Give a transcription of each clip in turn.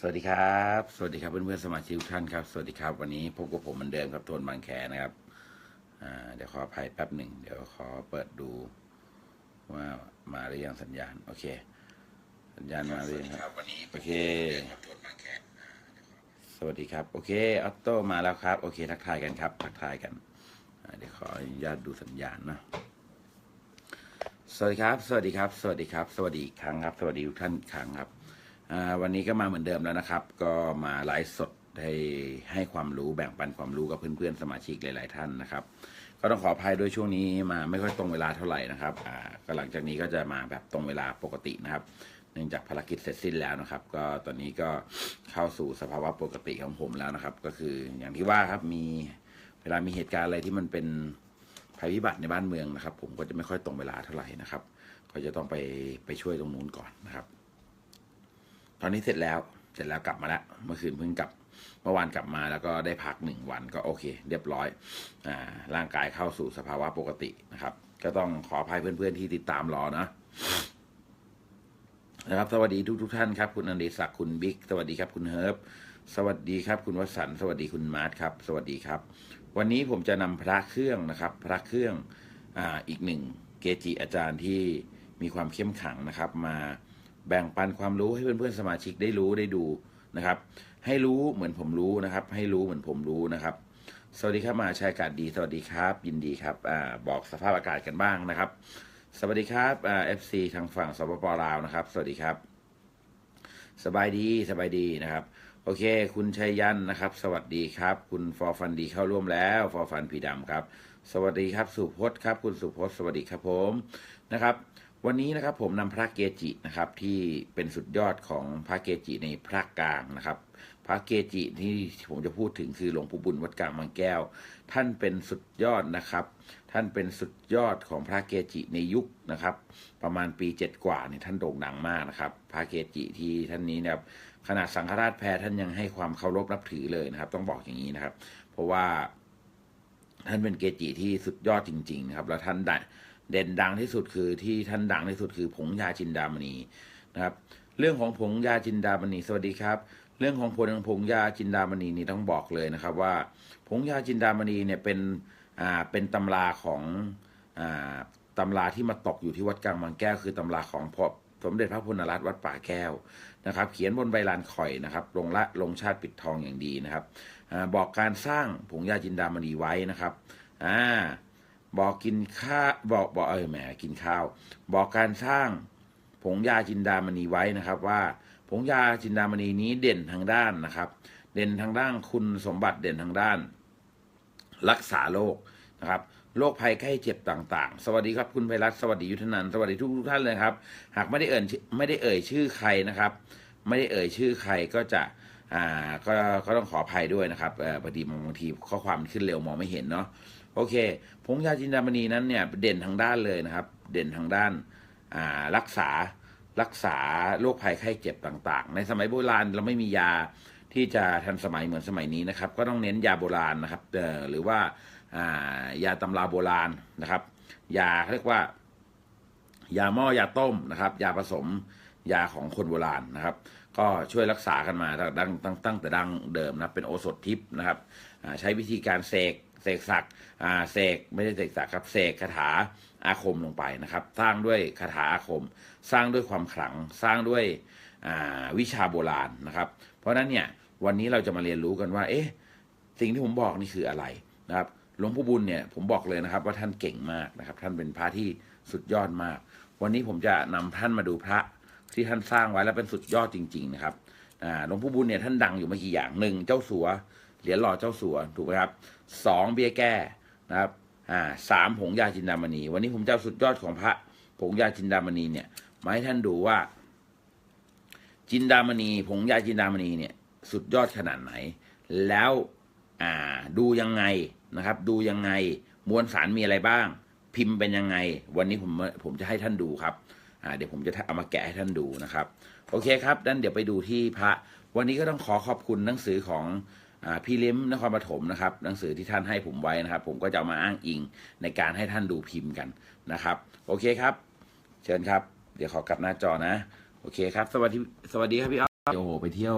สวัสดีครับ สวัสดีครับเพื่อนๆสมาชิกทุกท่านครับ สวัสดีครับ วันนี้พบกับผมเหมือนเดิมครับโทนบางแคนะครับอ่าเดี๋ยวขออภัยแป๊บหนึ่งเดี๋ยวขอเปิดดูว่ามาหรือยังสัญญาณ โอเค สัญญาณมาหรือยังครับโอเคสวัสดีครับ โอเคออโต้มาแล้วครับ โอเค ทักทายกันครับ ทักทายกันอ่าเดี๋ยวขออนุญาตดูสัญญาณนะสวัสดีครับ สวัสดีครับ สวัสดีครับ สวัสดีอีกครั้งครับ สวัสดีทุกท่านอีกครั้งครับอ่า วันนี้ก็มาเหมือนเดิมแล้วนะครับ ก็มาไลฟ์สดให้ให้ความรู้แบ่งปันความรู้กับเพื่อนๆสมาชิกหลาย ๆ ท่านนะครับ ก็ต้องขออภัยด้วยช่วงนี้มาไม่ค่อยตรงเวลาเท่าไหร่นะครับก็หลังจากนี้ก็จะมาแบบตรงเวลาปกตินะครับ เนื่องจากภารกิจเสร็จสิ้นแล้วนะครับ ก็ตอนนี้ก็เข้าสู่สภาวะปกติของผมแล้วนะครับ ก็คืออย่างที่ว่าครับมีเวลามีเหตุการณ์อะไรที่มันเป็นภัยพิบัติในบ้านเมืองนะครับ ผมก็จะไม่ค่อยตรงเวลาเท่าไหร่นะครับ ก็จะต้องไปไปช่วยตรงนู้นก่อนนะครับ ตอนนี้เสร็จแล้วเสร็จแล้วกลับมาแล้วเมื่อคืนเพิ่งกลับเมื่อวานกลับมาแล้วก็ได้พักหนึ่งวันก็โอเค เรียบร้อยอ่าร่างกายเข้าสู่สภาวะปกตินะครับ ก็ต้องขออภัยเพื่อนๆที่ติดตามรอนะนะครับสวัสดีทุกทุกๆท่านครับ คุณอดิศักดิ์คุณบิ๊กสวัสดีครับคุณเฮิร์บสวัสดีครับ คุณวสันต์สวัสดีคุณมาร์ทครับ สวัสดีครับ วันนี้ผมจะนำพระเครื่องนะครับ พระเครื่องอ่าอีกหนึ่งเกจิอาจารย์ที่มีความเข้มขังนะครับ มา แบ่งปันความรู้ให้เพื่อนๆสมาชิกได้รู้ได้ดูนะครับ ให้รู้เหมือนผมรู้นะครับ ให้รู้เหมือนผมรู้นะครับ สวัสดีครับมาชายอากาศดี สวัสดีครับ ยินดีครับอ่าบอกสภาพอากาศกันบ้างนะครับ สวัสดีครับอ่าเอฟซีทางฝั่งสปปลาวนะครับ สวัสดีครับ สบายดีสบายดีนะครับโอเค คุณชัยยันนะครับ สวัสดีครับ คุณฟอร์ฟันดีเข้าร่วมแล้วฟอร์ฟันผีดำครับ สวัสดีครับสุพจน์ครับ คุณสุพจน์สวัสดีครับผมนะครับ วันนี้นะครับผมนำพระเกจินะครับที่เป็นสุดยอดของพระเกจิในพระกลางนะครับ พระเกจิที่ผมจะพูดถึงคือหลวงปู่บุญวัดกลางบางแก้ว ท่านเป็นสุดยอดนะครับ ท่านเป็นสุดยอดของพระเกจิในยุคนะครับ ประมาณปีเจ็ดกว่าเนี่ยท่านโด่งดังมากนะครับ พระเกจิที่ท่านนี้เนี่ยขนาดสังฆราชแพรท่านยังให้ความเคารพนับถือเลยนะครับ ต้องบอกอย่างนี้นะครับ เพราะว่าท่านเป็นเกจิที่สุดยอดจริง ๆ นะครับ แล้วท่านไดัง เด่นดังที่สุดคือที่ท่านดังที่สุดคือผงยาจินดามณีนะครับ เรื่องของผงยาจินดามณีสวัสดีครับ เรื่องของผลของผงยาจินดามณีนี่ต้องบอกเลยนะครับว่า ผงยาจินดามณีเนี่ยเป็นอ่าเป็นตำราของอ่าตำราที่มาตกอยู่ที่วัดกลางบางแก้ว คือตำราของพระสมเด็จพระพุทธรัตน์วัดป่าแก้วนะครับ เขียนบนใบลานข่อยนะครับ ลงละลงชาติปิดทองอย่างดีนะครับอบอกการสร้างผงยาจินดามณีไว้นะครับอ่า บอกกินข้าบอกบอกเออแหมกินข้าวบอกการสร้างผงยาจินดามณีไว้นะครับว่าผงยาจินดามณีนี้เด่นทางด้านนะครับ เด่นทางด้านคุณสมบัติเด่นทางด้าน รักษาโรคนะครับโรคภัยไข้เจ็บต่างๆ สวัสดีครับคุณไพรัตสวัสดียุทธนันสวัสดีทุกท่านเลยครับ หากไม่ได้เอ่ยไม่ได้เอ่ยชื่อใครนะครับ ไม่ได้เอ่ยชื่อใครก็จะอ่าก็ก็ต้องขออภัยด้วยนะครับเออพอดีบางทีข้อความขึ้นเร็วมองไม่เห็นเนาะ โอเคผงยาจินดามณีนั้นเนี่ยเด่นทางด้านเลยนะครับ เด่นทางด้านารักษารักษาโรคภัยไข้เจ็บต่าง ๆ ในสมัยโบราณเราไม่มียาที่จะทันสมัยเหมือนสมัยนี้นะครับ ก็ต้องเน้นยาโบราณนะครับหรือว่าายาตำราโบราณนะครับ ยาเรียกว่า ยาหม้อยาต้มนะครับ ยาผสมยาของคนโบราณนะครับ ก็ช่วยรักษากันมาตั้งตั้งตั้งแต่ดังเดิมนะเป็นโอสถทิพย์นะครับใช้วิธีการเสก เสกศักดิ์เสกไม่ใช่เสกศักดิ์ครับเสกคาถาอาคมลงไปนะครับ สร้างด้วยคาถาอาคม สร้างด้วยความขลังสร้างด้วยวิชาโบราณนะครับ เพราะฉะนั้นเนี่ยวันนี้เราจะมาเรียนรู้กันว่า เอ๊ะสิ่งที่ผมบอกนี่คืออะไรนะครับหลวงพ่อบุญเนี่ยผมบอกเลยนะครับ ว่าท่านเก่งมากนะครับ ท่านเป็นพระที่สุดยอดมาก วันนี้ผมจะนำท่านมาดูพระที่ท่านสร้างไว้แล้วเป็นสุดยอดจริง ๆ นะครับหลวงพ่อบุญเนี่ยท่านดังอยู่ไม่กี่อย่างหนึ่งเจ้าสัว เหรียญหล่อเจ้าสัวถูกไหมครับสองเบี้ยแก้นะครับอ่าสามผงยาจินดามณี วันนี้ผมจะเอาสุดยอดของพระผงยาจินดามณีเนี่ยมาให้ท่านดูว่า จินดามณีผงยาจินดามณีเนี่ย สุดยอดขนาดไหน แล้วอ่าดูยังไงนะครับ ดูยังไงมวลสารมีอะไรบ้าง พิมพ์เป็นยังไง วันนี้ผมผมจะให้ท่านดูครับอ่าเดี๋ยวผมจะเอามาแกะให้ท่านดูนะครับ โอเคครับดันเดี๋ยวไปดูที่พระ วันนี้ก็ต้องขอขอบคุณหนังสือของ พี่เล้มนครปฐมนะครับหนังสือที่ท่านให้ผมไว้นะครับ ผมก็จะมาอ้างอิงในการให้ท่านดูพิมพ์กันนะครับ โอเคครับ เชิญครับ เดี๋ยวขอกลับหน้าจอนะ โอเคครับ สวัสดีสวัสดีครับพี่อ๊อฟโอ้โหไปเที่ยว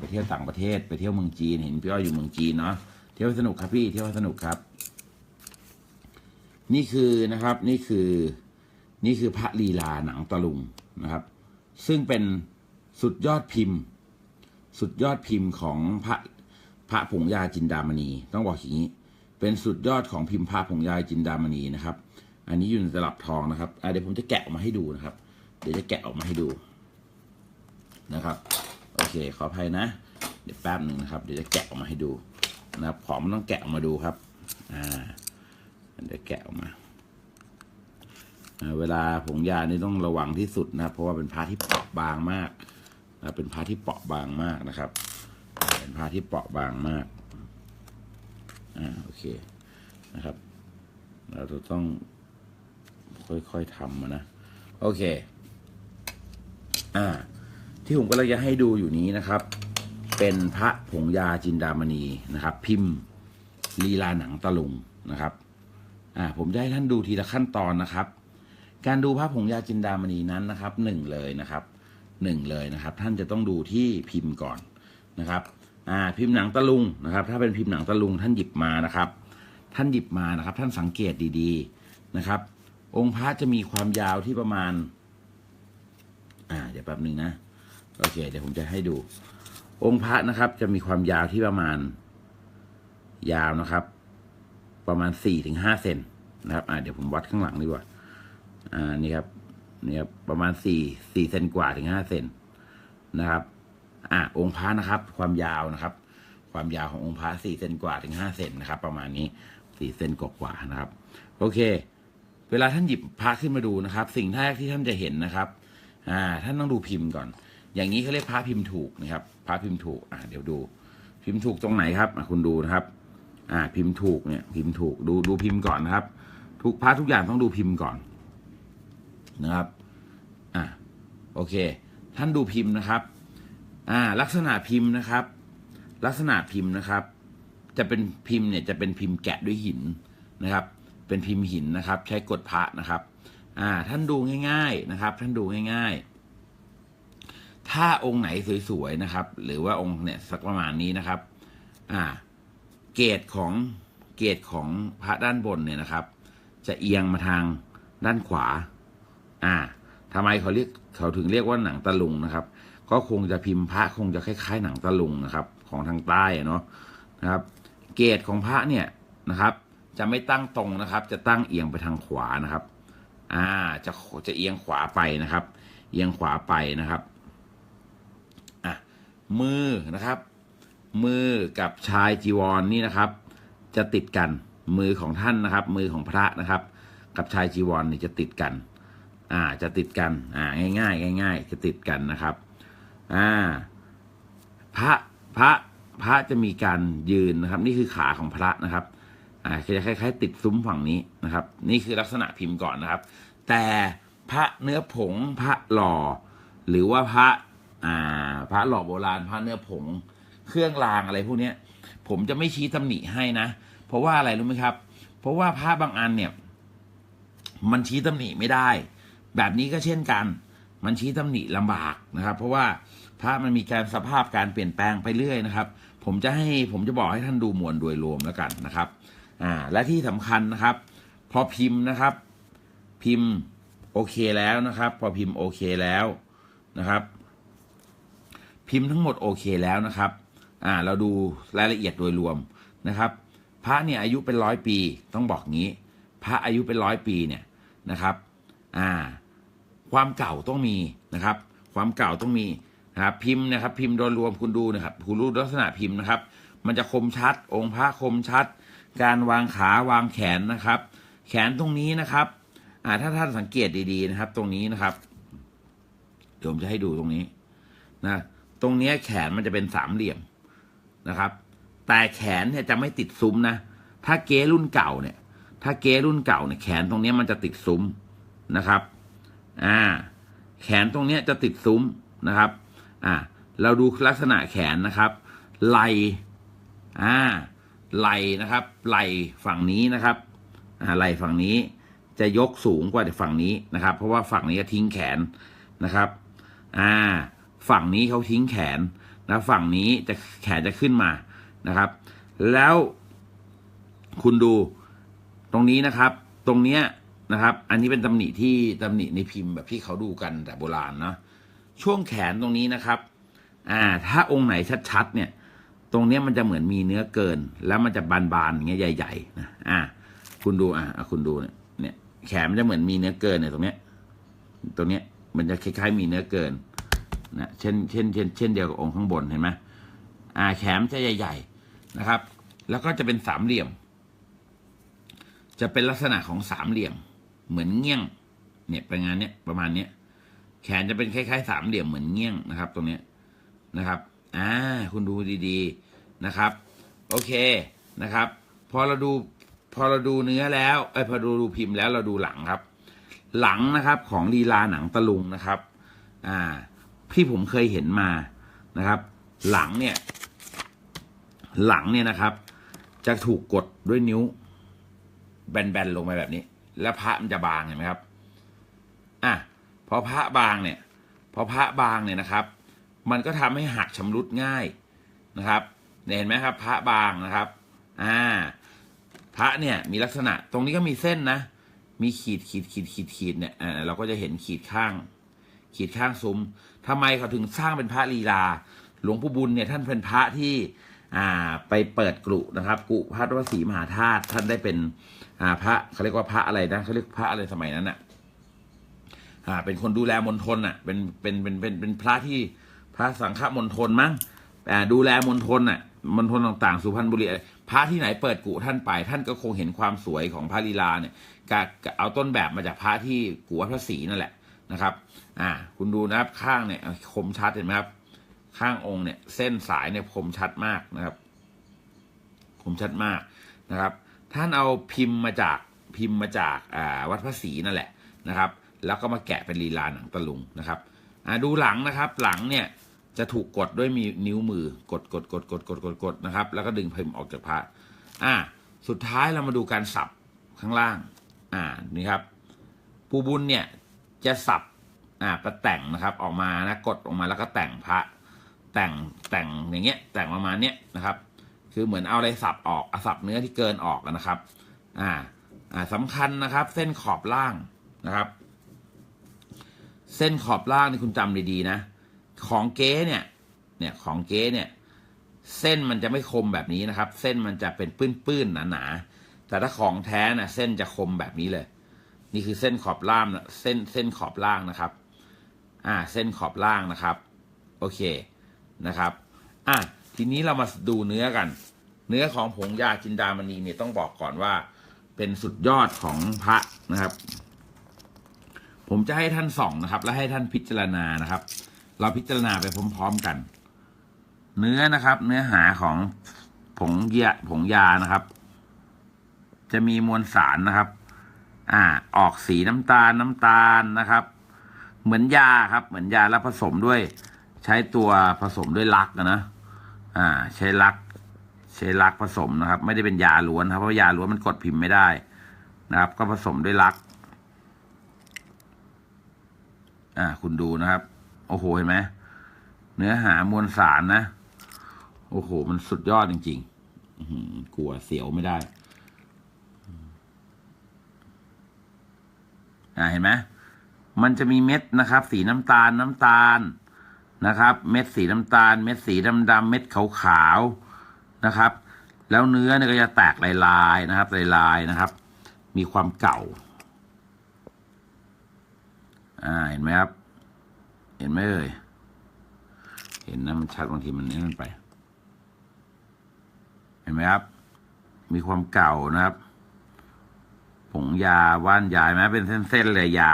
ไปเที่ยวต่างประเทศไปเที่ยวเมืองจีนเห็นพี่อ้อยอยู่เมืองจีนเนาะเที่ยวสนุกครับพี่เที่ยวสนุกครับ นี่คือนะครับนี่คือนี่คือพระลีลาหนังตะลุงนะครับ ซึ่งเป็นสุดยอดพิมพ์ สุดยอดพิมพ์ของพระ พระผงยาจินดามณี ต้องบอกอย่างนี้ เป็นสุดยอดของพิมพ์พระผงยาจินดามณีนะครับ อันนี้อยู่ในตลับทองนะครับเดี๋ยวผมจะแกะออกมาให้ดูนะครับ เดี๋ยวจะแกะออกมาให้ดูนะครับโอเคขออภัยนะ เดี๋ยวแป๊บหนึ่งนะครับ เดี๋ยวจะแกะออกมาให้ดูนะครับของมันต้องแกะออกมาดูครับอ่าเดี๋ยวแกะออกมาเวลาผงยานี่ต้องระวังที่สุดนะครับ เพราะว่าเป็นพระที่เปราะบางมากเป็นพระที่เปราะบางมากนะครับ เป็นพระที่เปราะบางมาก อ่าโอเคนะครับ เราจะต้องค่อยๆทำนะ โอเค อ่า ที่ผมกำลังจะให้ดูอยู่นี้นะครับ เป็นพระผงยาจินดามณีนะครับ พิมพ์ลีลาหนังตะลุงนะครับ อ่า ผมจะให้ท่านดูทีละขั้นตอนนะครับ การดูพระผงยาจินดามณีนั้นนะครับหนึ่งเลยนะครับหนึ่งเลยนะครับ ท่านจะต้องดูที่พิมพ์ก่อน นะครับอ่าพิมพ์หนังตะลุงนะครับ ถ้าเป็นพิมพ์หนังตะลุงท่านหยิบมานะครับ ท่านหยิบมานะครับ ท่านสังเกตดีๆนะครับ องค์พระจะมีความยาวที่ประมาณ อ่า เดี๋ยวแป๊บหนึ่งนะโอเค เดี๋ยวผมจะให้ดู องค์พระนะครับ จะมีความยาวที่ประมาณ ยาวนะครับ ประมาณสี่ถึงห้าเซนนะครับอ่าเดี๋ยวผมวัดข้างหลังดีกว่าอ่านี่ครับนี่ครับประมาณสี่สี่เซนกว่าถึงห้าเซนนะครับ อ่าองค์พระนะครับ ความยาวนะครับ ความยาวขององค์พระสี่เซนกว่าถึงห้าเซนนะครับ ประมาณนี้สี่เซนกว่าๆนะครับ โอเค เวลาท่านหยิบพระขึ้นมาดูนะครับ สิ่งแรกที่ท่านจะเห็นนะครับ อ่า ท่านต้องดูพิมพ์ก่อน อย่างนี้เขาเรียกพระพิมพ์ถูกนะครับพระพิมพ์ถูก อ่าเดี๋ยวดู พิมพ์ถูกตรงไหนครับอะคุณดูนะครับ อ่า พิมพ์ถูกเนี่ย พิมพ์ถูกดูดูพิมพ์ก่อนนะครับ ทุกพระทุกอย่างต้องดูพิมพ์ก่อนนะครับ อ่าโอเค ท่านดูพิมพ์นะครับ อ่าลักษณะพิมพ์นะครับ ลักษณะพิมพ์นะครับ จะเป็นพิมพ์เนี่ยจะเป็นพิมพ์แกะด้วยหินนะครับ เป็นพิมพ์หินนะครับ ใช้กดพระนะครับ อ่า ท่านดูง่าย ๆนะครับ ท่านดูง่าย ๆ ถ้าองค์ไหนสวยๆนะครับ หรือว่าองค์เนี่ยสักประมาณนี้นะครับ อ่า เกรดของเกรดของพระด้านบนเนี่ยนะครับ จะเอียงมาทางด้านขวา อ่าทำไมเขาเรียกเขาถึงเรียกว่าหนังตะลุงนะครับ ก็คงจะพิมพ์พระคงจะคล้าย ๆ หนังตะลุงนะครับ ของทางใต้เนาะนะครับ เกรดของพระเนี่ยนะครับ จะไม่ตั้งตรงนะครับ จะตั้งเอียงไปทางขวานะครับ อ่าจะจะเอียงขวาไปนะครับ เอียงขวาไปนะครับอะมือนะครับ มือกับชายจีวรนนี่นะครับ จะติดกันมือของท่านนะครับ มือของพระนะครับ กับชายจีวรนี่จะติดกัน อ่าจะติดกันอ่าง่าย ๆ ง่าย ๆ จะติดกันนะครับ อ่าพระพระพระจะมีการยืนนะครับ นี่คือขาของพระนะครับอ่าจะคล้ายๆ ติดซุ้มฝั่งนี้นะครับ นี่คือลักษณะพิมพ์ก่อนนะครับ แต่พระเนื้อผงพระหล่อ หรือว่าพระอ่าพระหล่อโบราณพระเนื้อผง เครื่องรางอะไรพวกเนี้ย ผมจะไม่ชี้ตำหนิให้นะ เพราะว่าอะไรรู้ไหมครับ เพราะว่าพระบางอันเนี่ย มันชี้ตำหนิไม่ได้ แบบนี้ก็เช่นกัน มันชี้ตำหนิลำบากนะครับ เพราะว่าพระมันมีการสภาพการเปลี่ยนแปลงไปเรื่อยนะครับ ผมจะให้ผมจะบอกให้ท่านดูมวลโดยรวมแล้วกันนะครับอ่าและที่สำคัญนะครับ พอพิมพ์นะครับ พิมพ์โอเคแล้วนะครับ พอพิมพ์โอเคแล้วนะครับ พิมพ์ทั้งหมดโอเคแล้วนะครับอ่าเราดูรายละเอียดโดยรวมนะครับ พระเนี่ยอายุเป็นร้อยปีต้องบอกงี้ พระอายุเป็นร้อยปีเนี่ยนะครับ อ่า ความเก่าต้องมีนะครับ ความเก่าต้องมีนะครับพิมพ์นะครับ พิมพ์โดยรวมคุณดูนะครับคุณรู้ลักษณะพิมพ์นะครับ มันจะคมชัด องค์พระคมชัด การวางขาวางแขนนะครับ แขนตรงนี้นะครับอ่าถ้าท่านสังเกตดีๆนะครับ ตรงนี้นะครับเดี๋ยวผมจะให้ดูตรงนี้นะตรงเนี้ยแขนมันจะเป็นสามเหลี่ยมนะครับ แต่แขนเนี่ยจะไม่ติดซุ้มนะถ้าเก๊รุ่นเก่าเนี่ย ถ้าเก๊รุ่นเก่าเนี่ยแขนตรงเนี้ยมันจะติดซุ้มนะครับ อ่า แขนตรงนี้จะติดซุ้มนะครับ อ่า เราดูลักษณะแขนนะครับ ไหลอ่า ไหลนะครับ ไหลฝั่งนี้นะครับ อ่า ไหลฝั่งนี้จะยกสูงกว่าฝั่งนี้นะครับ เพราะว่าฝั่งนี้ทิ้งแขนนะครับ อ่า ฝั่งนี้เขาทิ้งแขนนะฝั่งนี้จะแขนจะขึ้นมานะครับ แล้วคุณดูตรงนี้นะครับ ตรงเนี้ย นะครับ อันนี้เป็นตำหนิที่ตำหนิในพิมพ์แบบที่เขาดูกันแต่โบราณเนาะช่วงแขนตรงนี้นะครับ อ่า ถ้าองค์ไหนชัดๆเนี่ย ตรงเนี้ยมันจะเหมือนมีเนื้อเกิน แล้วมันจะบานๆอย่างเงี้ยใหญ่ๆนะอ่า คุณดูอะอะคุณดูเนี่ยเนี่ยแขนมันจะเหมือนมีเนื้อเกินเนี่ยตรงเนี้ยตรงเนี้ยมันจะคล้ายๆมีเนื้อเกินนะเช่นเช่นเช่นเช่นเดียวกับองค์ข้างบนเห็นไหมอ่าแขนจะใหญ่ ๆนะครับ แล้วก็จะเป็นสามเหลี่ยม จะเป็นลักษณะของสามเหลี่ยม เหมือนเงี้ยงเนี่ยเป็นงานเนี้ยประมาณเนี้ยแขนจะเป็นคล้ายๆสามเหลี่ยมเหมือนเงี้ยงนะครับ ตรงเนี้ยนะครับอ่าคุณดูดีๆนะครับ โอเคนะครับ พอเราดูพอเราดูเนื้อแล้วไอ้พอดูดูพิมพ์แล้วเราดูหลังครับ หลังนะครับของลีลาหนังตะลุงนะครับอ่าที่ผมเคยเห็นมานะครับ หลังเนี่ย หลังเนี่ยนะครับ จะถูกกดด้วยนิ้ว แบนๆลงไปแบบนี้ แล้วพระมันจะบางเห็นไหมครับอะพอพระบางเนี่ยพอพระบางเนี่ยนะครับ มันก็ทำให้หักชำรุดง่ายนะครับเนี่ยเห็นไหมครับ พระบางนะครับอ่าพระเนี่ยมีลักษณะตรงนี้ก็มีเส้นนะ มีขีดขีดขีดขีดขีดเนี่ยอ่าเราก็จะเห็นขีดข้าง ขีดข้างซุ้มทำไมเขาถึงสร้างเป็นพระลีลา หลวงปู่บุญเนี่ยท่านเป็นพระที่ อ่าไปเปิดกรุนะครับกรุพระวสีมหาธาตุท่านได้เป็นอ่าพระเขาเรียกว่าพระอะไรนะเขาเรียกพระอะไรสมัยนั้นอะอ่าเป็นคนดูแลมณฑลอะเป็นเป็นเป็นเป็นเป็นพระที่พระสังฆมณฑลมั้งอ่าดูแลมณฑลอะมณฑลต่างๆ สุพรรณบุรีพระที่ไหนเปิดกุท่านไป ท่านก็คงเห็นความสวยของพระลีลาเนี่ยกะเอาต้นแบบมาจากพระที่กุวัดพระศรีนั่นแหละนะครับ อ่า คุณดูนะครับข้างเนี่ยคมชัดเห็นไหมครับ ข้างองค์เนี่ยเส้นสายเนี่ยคมชัดมากนะครับคมชัดมากนะครับ ท่านเอาพิมพ์มาจากพิมพ์มาจากวัดพระศรีนั่นแหละนะครับ แล้วก็มาแกะเป็นลีลาหนังตะลุงนะครับดูหลังนะครับหลังเนี่ยจะถูกกดด้วยมีนิ้วมือกดกดกดกดกดกดกดนะครับ แล้วก็ดึงพิมพ์ออกจากพระอ่าสุดท้ายเรามาดูการสับข้างล่าง อ่านี่ครับปูบุญเนี่ยจะสับอ่าประแต่งนะครับออกมานะกดออกมาแล้วก็แต่งพระ แต่งแต่งอย่างเงี้ยแต่งประมาณเนี้ยนะครับ คือเหมือนเอาอะไรสับออกเอาสับเนื้อที่เกินออกนะครับ อ่าอ่าสำคัญนะครับ เส้นขอบล่างนะครับ เส้นขอบล่างนี่คุณจำดีๆนะ ของเก๊เนี่ย เนี่ยของเก๊เนี่ย เส้นมันจะไม่คมแบบนี้นะครับ เส้นมันจะเป็นปื้นๆหนาๆแต่ถ้าของแท้น่ะเส้นจะคมแบบนี้เลย นี่คือเส้นขอบล่างนะเส้นเส้นขอบล่างนะครับ อ่า เส้นขอบล่างนะครับ โอเค นะครับ อะทีนี้เรามาดูเนื้อกัน เนื้อของผงยาจินดามณีเนี่ยต้องบอกก่อนว่า เป็นสุดยอดของพระนะครับ ผมจะให้ท่านส่องนะครับ และให้ท่านพิจารณานะครับ เราพิจารณาไปพร้อม ๆกัน เนื้อนะครับ เนื้อหาของผงยาผงยานะครับ จะมีมวลสารนะครับ อ่า ออกสีน้ำตาลน้ำตาลนะครับ เหมือนยาครับ เหมือนยาแล้วผสมด้วย ใช้ตัวผสมด้วยลักนะนะอ่า ใช้ลัก ใช้ลักผสมนะครับ ไม่ได้เป็นยาล้วนครับเพราะยาล้วนมันกดพิมพ์ไม่ได้นะครับ ก็ผสมด้วยลัก อ่า คุณดูนะครับ โอ้โหเห็นไหมเนื้อหามวลสารนะ โอ้โห มันสุดยอดจริงๆกลัวเสียวไม่ได้ อ่าเห็นไหมมันจะมีเม็ดนะครับ สีน้ำตาลน้ำตาล นะครับ เม็ดสีน้ำตาล เม็ดสีดำดำๆเม็ดขาวๆนะครับ แล้วเนื้อเนี่ยก็จะแตกลายๆนะครับลายๆนะครับ มีความเก่าอ่าเห็นไหมครับ เห็นไหมเอ่ยเห็นนะมันชัดบางทีมันนี่มันไป เห็นไหมครับ มีความเก่านะครับผงยาว่านยาไหมเป็นเส้นๆเลยยา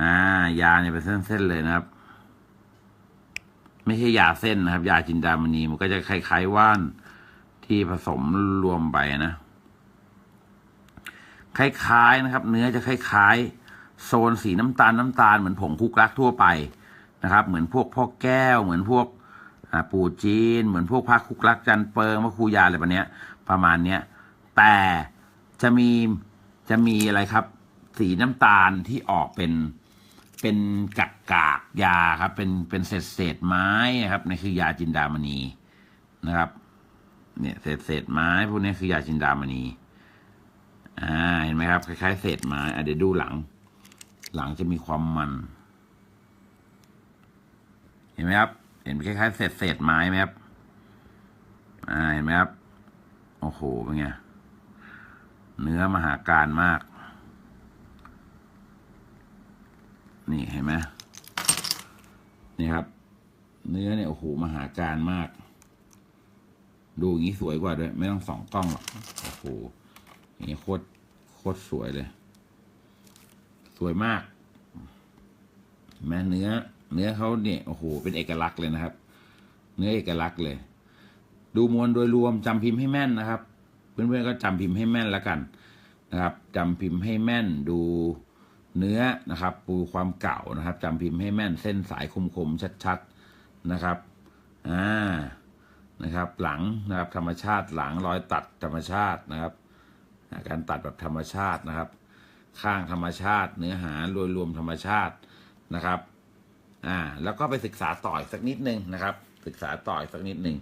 อ่า ยาเนี่ยเป็นเส้นๆเลยนะครับ ไม่ใช่ยาเส้นนะครับ ยาจินดามณีมันก็จะคล้ายๆว่านที่ผสมรวมไปนะ คล้ายๆนะครับ เนื้อจะคล้ายๆ โซนสีน้ำตาลน้ำตาลเหมือนผงคุกรักทั่วไปนะครับ เหมือนพวกพ่อแก้ว เหมือนพวกปู่จีน เหมือนพวกพระคุกรักจันเปิงพระครูยาอะไรแบบเนี้ยประมาณเนี้ยแต่จะมีจะมีอะไรครับ สีน้ำตาลที่ออกเป็น เป็นกักกากยาครับ เป็นเป็นเศษเศษไม้ครับนี่คือยาจินดามณีนะครับ เนี่ยเศษเศษไม้พวกนี้คือยาจินดามณีอ่าเห็นไหมครับคล้ายๆเศษไม้อะเดี๋ยวดูหลัง หลังจะมีความมัน เห็นไหมครับ เห็นคล้ายๆเศษเศษไม้ไหมครับอ่าเห็นไหมครับโอ้โหเป็นไงเนื้อมหาการมาก นี่เห็นไหมนี่ครับ เนื้อเนี่ยโอ้โหมหาการมาก ดูอย่างนี้สวยกว่าด้วย ไม่ต้องสองกล้องหรอกโอ้โหอย่างนี้โคตรโคตรสวยเลย สวยมากเห็นไหมเนื้อ เนื้อเขาเนี่ยโอ้โหเป็นเอกลักษณ์เลยนะครับ เนื้อเอกลักษณ์เลย ดูมวลโดยรวมจำพิมพ์ให้แม่นนะครับ เพื่อนๆก็จำพิมพ์ให้แม่นแล้วกันนะครับจำพิมพ์ให้แม่นดู เนื้อนะครับ ปูความเก่านะครับจำพิมพ์ให้แม่นเส้นสายคมๆชัดๆนะครับอ่านะครับ หลังนะครับธรรมชาติหลังรอยตัดธรรมชาตินะครับ การตัดแบบธรรมชาตินะครับ ข้างธรรมชาติ เนื้อหาโดยรวมธรรมชาตินะครับอ่าแล้วก็ไปศึกษาต่ออีกสักนิดนึงนะครับ ศึกษาต่ออีกสักนิดหนึ่ง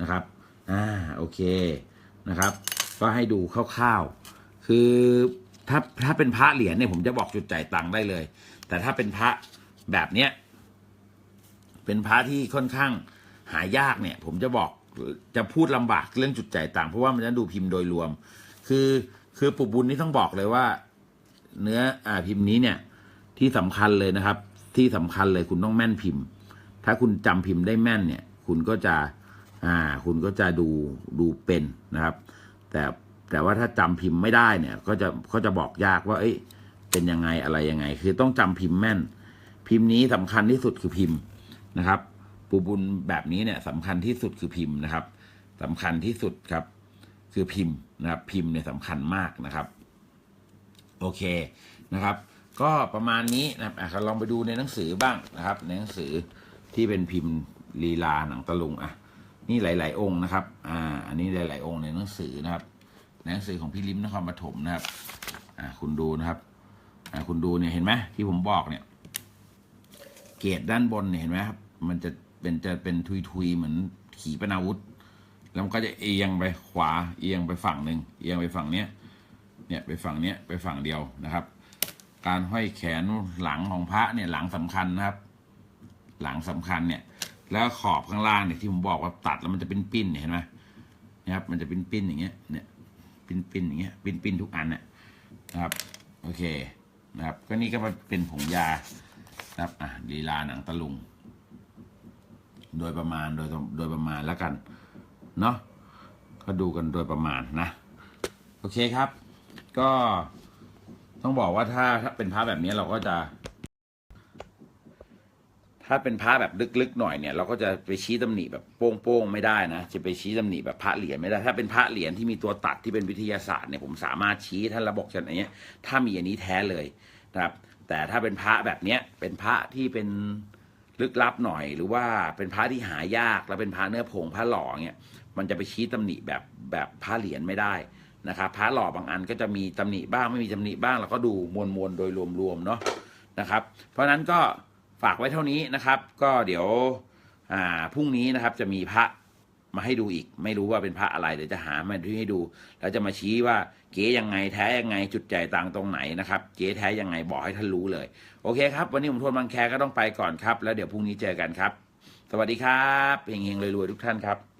นะครับอ่าโอเคนะครับ ก็ให้ดูคร่าวๆคือ ถ้าถ้าเป็นพระเหรียญเนี่ยผมจะบอกจุดจ่ายตังค์ได้เลย แต่ถ้าเป็นพระแบบเนี้ยเป็นพระที่ค่อนข้างหายากเนี่ย ผมจะบอกจะพูดลำบากเรื่องจุดจ่ายตังค์เพราะว่ามันจะดูพิมพ์โดยรวม คือคือปุบุญนี่ต้องบอกเลยว่า เนื้ออ่าพิมพ์นี้เนี่ย ที่สำคัญเลยนะครับ ที่สำคัญเลยคุณต้องแม่นพิมพ์ ถ้าคุณจำพิมพ์ได้แม่นเนี่ย คุณก็จะอ่าคุณก็จะดูดูเป็นนะครับ แต่ แต่ว่าถ้าจำพิมพ์ไม่ได้เนี่ย ก็จะก็จะบอกยากว่า เอ้ย เป็นยังไงอะไรยังไง คือต้องจำพิมพ์แม่น พิมพ์นี้สำคัญที่สุดคือพิมพ์นะครับ ปูบุญแบบนี้เนี่ยสำคัญที่สุดคือพิมพ์นะครับสำคัญที่สุดครับ คือพิมพ์นะครับ พิมพ์เนี่ยสำคัญมากนะครับ โอเคนะครับ ก็ประมาณนี้นะครับอะลองไปดูในหนังสือบ้างนะครับ ในหนังสือที่เป็นพิมพ์ลีลาหนังตะลุงอะนี่หลาย ๆ องค์นะครับ อ่า อันนี้หลาย ๆ องค์ในหนังสือนะครับ หนังสือของพี่ลิมนครปฐมนะครับอ่าคุณดูนะครับอ่าคุณดูเนี่ยเห็นไหมที่ผมบอกเนี่ย เกรดด้านบนเนี่ยเห็นไหมครับมันจะเป็นจะเป็นทุยๆเหมือนขีปนาวุธ แล้วมันก็จะเอียงไปขวาเอียงไปฝั่งหนึ่งเอียงไปฝั่งเนี้ยเนี่ยไปฝั่งเนี้ยไปฝั่งเดียวนะครับ การห้อยแขนหลังของพระเนี่ยหลังสำคัญนะครับ หลังสำคัญเนี่ย แล้วขอบข้างล่างเนี่ยที่ผมบอกว่าตัดแล้วมันจะเป็นปิ้นเนี่ยเห็นไหมนะครับมันจะเป็นปิ้นอย่างเงี้ยเนี่ย ปิ้นปิ้นอย่างเงี้ยปิ้นปิ้นทุกอันเนี่ยนะครับ โอเคนะครับ ก็นี่ก็เป็นผงยานะครับอะลีลาหนังตะลุง โดยประมาณโดยโดยประมาณแล้วกันเนาะก็ดูกันโดยประมาณนะ โอเคครับ ก็ต้องบอกว่าถ้าถ้าเป็นพระแบบนี้เราก็จะ ถ้าเป็นพระแบบลึกๆหน่อยเนี่ยเราก็จะไปชี้ตำหนิแบบโป้งๆไม่ได้นะ จะไปชี้ตำหนิแบบพระเหรียญไม่ได้ ถ้าเป็นพระเหรียญที่มีตัวตัดที่เป็นวิทยาศาสตร์เนี่ยผมสามารถชี้ท่านระบอกชันอย่างเงี้ยถ้ามีอันนี้แท้เลยนะครับ แต่ถ้าเป็นพระแบบเนี้ยเป็นพระที่เป็นลึกลับหน่อย หรือว่าเป็นพระที่หายากแล้วเป็นพระเนื้อผงพระหล่อเงี้ยมันจะไปชี้ตำหนิแบบแบบพระเหรียญไม่ได้นะครับพระหล่อบางอันก็จะมีตำหนิบ้างไม่มีตำหนิบ้างเราก็ดูมวลมวลๆโดยรวมๆเนาะนะครับ เพราะฉะนั้นก็ ฝากไว้เท่านี้นะครับ ก็เดี๋ยวพรุ่งนี้นะครับจะมีพระมาให้ดูอีก ไม่รู้ว่าเป็นพระอะไรเดี๋ยวจะหามาให้ดู แล้วจะมาชี้ว่าเก๋ยังไงแท้ยังไงจุดใจายต่างตรงไหนนะครับเก๋แท้ยังไงบอกให้ท่านรู้เลย โอเคครับ วันนี้ผมทวนบางแคก็ต้องไปก่อนครับ แล้วเดี๋ยวพรุ่งนี้เจอกันครับ สวัสดีครับเฮงๆรวยๆทุกท่านครับ